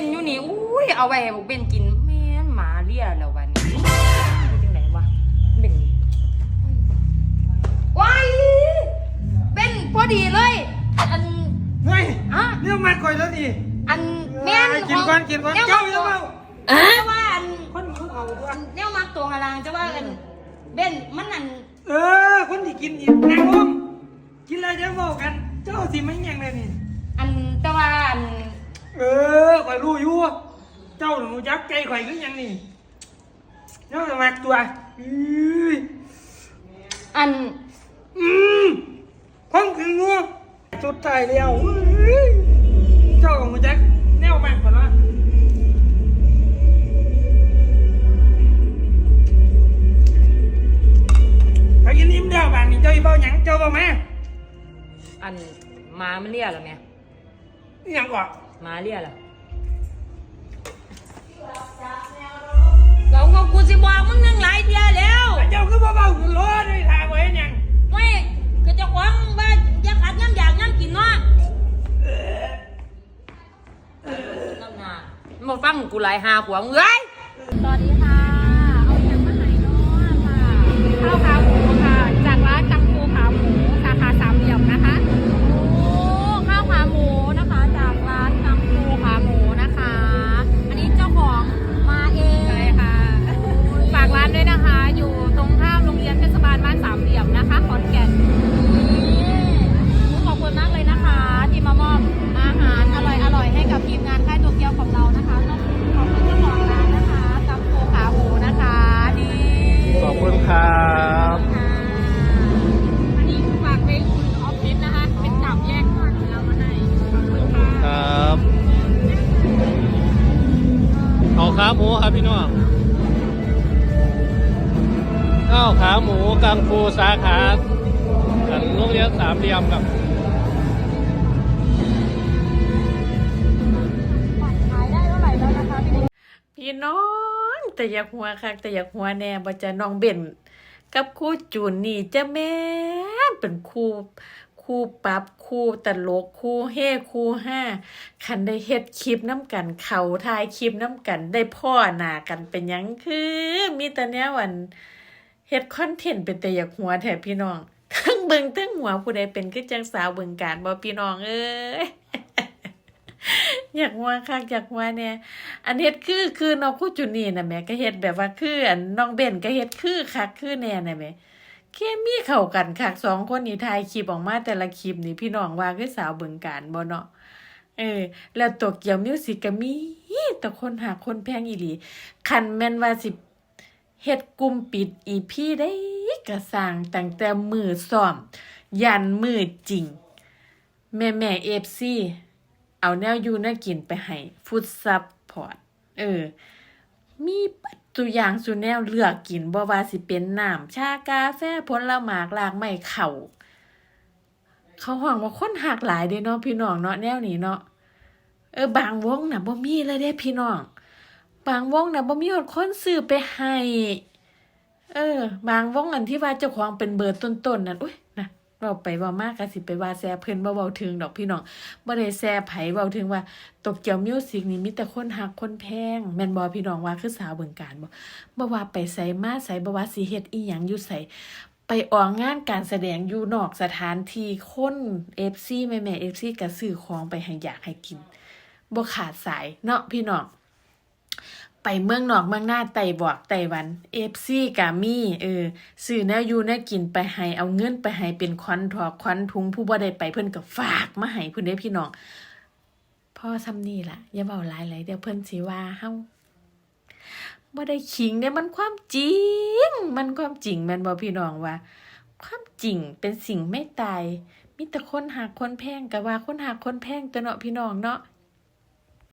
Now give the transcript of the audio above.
นอยู่นี่อุ้ยเอาไว้ให้บอกเบนกินแม่นหมาเลียแล้ววันนี้จังไหนวะเบนว้ายเบนพอดีเลย อันเฮ้ยอะเนี่ยมาก่อยแล้วดิอันแม่นกินก่อนกินก่อนแวเจ้ามัอย่าเมาอะว่าอันคนมึงเอาตัวแนวมักตัวหารางจะว่าอันเบนมันอันเออ คนที่กินอีกนางลมกินแล้วจะเมากัน เจ้าสิไม่แย่งเลยนี่อันแต่ว่าอันเออข่อยรู้ อยู่เจ้าหนูยักใจข่อยคือหยังนี่เจ้าจะมักตัวอื้ออันอืมพังถึงงัวสุดท้ายแล้ว สิบอกมึงนั่งหลายเดียแล้วเจ้าก็บ่เบาขึ้นรถเลยทางไว้หยังไม่ก็จะหวังว่าอยากขัดย่ำอยากย่ำกินเนาะน้ำหนามาฟังกูหลายหาขวางเอ้ยสวัสดี หมูครับพี่น้องข้าวขาหมูกังฟูสาขาอันโรงเรียนสามเหลี่ยมครับขายได้เท่าไหร่แล้วนะคะพี่น้องแต่อยากหัวคักแต่อยากหัวแน่บ่จะน้องเบนกับคู่จูนนี่จะแม่เป็นครู ครูปรับครูตลกครูเฮครูห้าคันได้เฮ็ดคลิปน้ำกันเขาถ่ายคลิปน้ำกันได้พ่อหนากันเป็นยังคือ มีแต่เนี้ยวันเฮ็ดคอนเทนต์เป็นแต่อยากหัวแถบพี่น้องทั้งเบิงทั้งหัวผู้ใดเป็นคือจังสาวเบิงการบ่พี่น้องเอ้ยอยากหัวคักอยากหัวแน่อันเฮ็ดคือคือน้องคู่จุนีน่ะแม่ก็เฮ็ดแบบว่าคืออันน้องเบนก็เฮ็ดคือคักคือแน่น่ะแหม่ เคมีเข้ากันคักสองคนนี่ถ่ายคลิปออกมาแต่ละคลิปนี่พี่น้องว่าคือสาวเบิงการบ่เนาะเออ แล้วตัวเกี่ยวมิวสิกก็มีแต่คนหาคนแพงอีหลี คันแม่นว่าสิเฮ็ดกลุ่มปิด EP ได้ก็สร้างตั้งแต่มือซ้อม ยันมือจริง แม่แม่ FC เอาแนวอยู่แนวกินไปให้ฟู้ดซัพพอร์ต เออ มีปัดตัวอย่างสุแนวเลือกกินบ่ว่าสิเป็นน้ำชากาแฟผลหมากลากไม้เข่าเขาหวังว่าคนหักหลายเด้เนาะพี่น้องเนาะแนวนี้เนาะเออบางวงน่ะบ่มีเลยเด้พี่น้อง บางวงน่ะบ่มีคนคนซื้อไปให้ เออ บางวงอันที่ว่าเจ้าของเป็นเบอร์ต้นๆนั่นอุ้ย เว้าไปเว้ามากก็สิไปว่าแซ่เพิ่นบ่เว้าถึงดอกพี่น้องบ่ได้แซ่ไผเว้าถึงว่าตกเกี่ยวมิวสิกนี่มีแต่คนฮักคนแพงแม่นบ่พี่น้องว่าคือสาวเบิ่งการบ่บ่ว่าไปไสมาไสบ่ว่าสิเฮ็ดอีหยังอยู่ไสไปออกงานการแสดงอยู่นอกสถานที่คน FC แม่ๆ FC ก็ซื้อของไปให้อยากให้กินบ่ขาดสายเนาะพี่น้อง ไปเมืองนอกเมืองหน้าไต้บอกไต้หวันเอฟซีกามีเออซื้อแนวอยู่แนวกินไปให้เอาเงินไปให้เป็นควันถอกควันทุงผู้บ่ได้ไปเพิ่นก็ฝากมาให้เพิ่นเด้พี่น้องพ่อซ้ำนี่ล่ะ อย่าเว้าหลายหลายเดี๋ยวเพิ่นสิว่าเฮาบ่ได้ขิงเด้มันความจริง มันความจริงแม่นบ่พี่น้องว่า ความจริงเป็นสิ่งไม่ตายมีแต่คนหาคนแพงก็ว่าคนหาคนแพงตัวเนาะพี่น้องเนาะ